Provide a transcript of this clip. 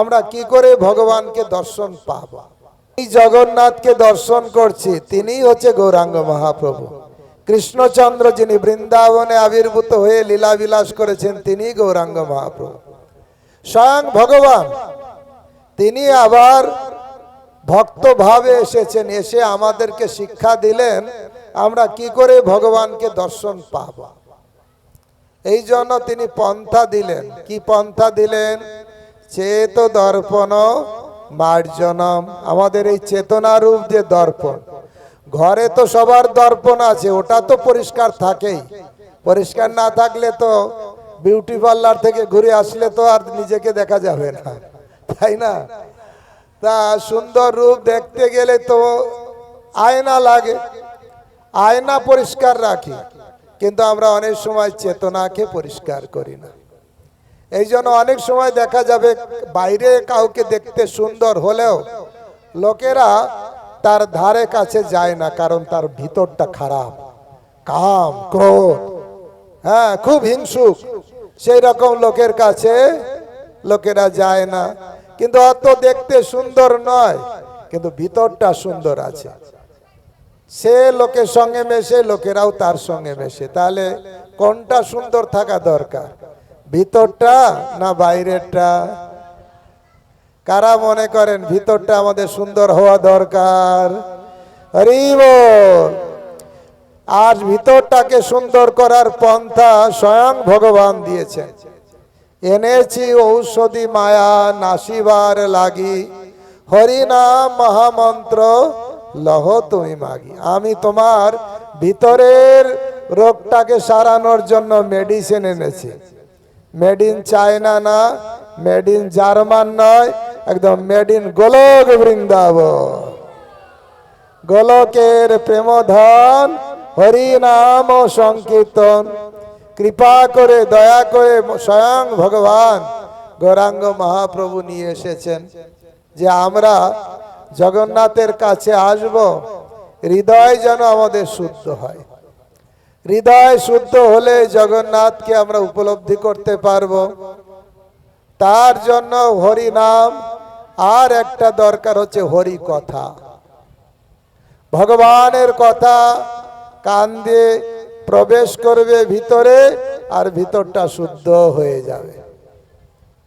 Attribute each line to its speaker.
Speaker 1: আমরা কি করে ভগবানকে দর্শন পাব? এই জগন্নাথকে দর্শন করছি, তিনিই হচ্ছে গৌরাঙ্গ মহাপ্রভু। কৃষ্ণচন্দ্র যিনি বৃন্দাবনে আবির্ভূত হয়ে লীলা বিলাস করেছেন তিনি গৌরাঙ্গ মহাপ্রভু। স্বয়ং ভগবান, তিনি আবার ভক্ত ভাবে এসেছেন, এসে আমাদেরকে শিক্ষা দিলেন, আমরা কি করে ভগবানকে দর্শন পাব? এই জন্য তিনি পন্থা দিলেন। কি পন্থা দিলেন? চেত দর্পণ মার্জনম। আমাদের এই চেতনারূপ যে দর্পণ, ঘরে তো সবার দর্পণ আছে, ওটা তো পরিষ্কার থাকেই। পরিষ্কার না থাকলে তো বিউটি পার্লার থেকে ঘুরে আসলে তো আর নিজেকে দেখা যাবে না, তাই না? তা সুন্দর রূপ দেখতে গেলে তো আয়না লাগে, আয়না পরিষ্কার রাখি, কিন্তু আমরা অনেক সময় চেতনাকে পরিষ্কার করি না। এই জন্য অনেক সময় দেখা যাবে বাইরে কাউকে দেখতে সুন্দর হলেও লোকেরা তার ধারে কাছে যায় না কারণ তার ভিতরটা খারাপ। কাম, ক্রোধ হ্যাঁ খুব হিংসুক। সেই রকম লোকের কাছে লোকেরা যায় না। কিন্তু অত দেখতে সুন্দর নয়, কিন্তু ভিতরটা সুন্দর আছে। সে লোকের সঙ্গে মেশে, লোকেরাও তার সঙ্গে মেশে। তাহলে কোনটা সুন্দর থাকা দরকার? ভিতরটা না বাইরেরটা? কারা মনে করেন ভিতরটা আমাদের সুন্দর হওয়া দরকার? আজ ভিতরটাকে সুন্দর করার পন্থা স্বয়ং ভগবান দিয়েছেন। এনেছি ঔষধি মায়া নাসিবার লাগি। হরিনাম মহামন্ত্র, লহ তুমি মাগি। আমি তোমার ভিতরের রোগটাকে সারানোর জন্য মেডিসিন এনেছি। মেড ইন চায়না না মেড ইন জার্মান নয়, একদম মেড ইন গোলক বৃন্দাবন। গোলকের প্রেমধন হরি নাম ও সংকীর্তন। কৃপা করে, দয়া করে, স্বয়ং ভগবান গৌরাঙ্গ মহাপ্রভু নিয়ে এসেছেন যে আমরা জগন্নাথের কাছে আসব, হৃদয় যেন আমাদের শুদ্ধ হয়। হৃদয় শুদ্ধ হলে জগন্নাথকে আমরা উপলব্ধি করতে পারব। তার জন্য হরি নাম, আর একটা দরকার হচ্ছে হরি কথা। ভগবানের কথা কান দিয়ে প্রবেশ করবে ভিতরে, আর ভিতরটা শুদ্ধ হয়ে যাবে।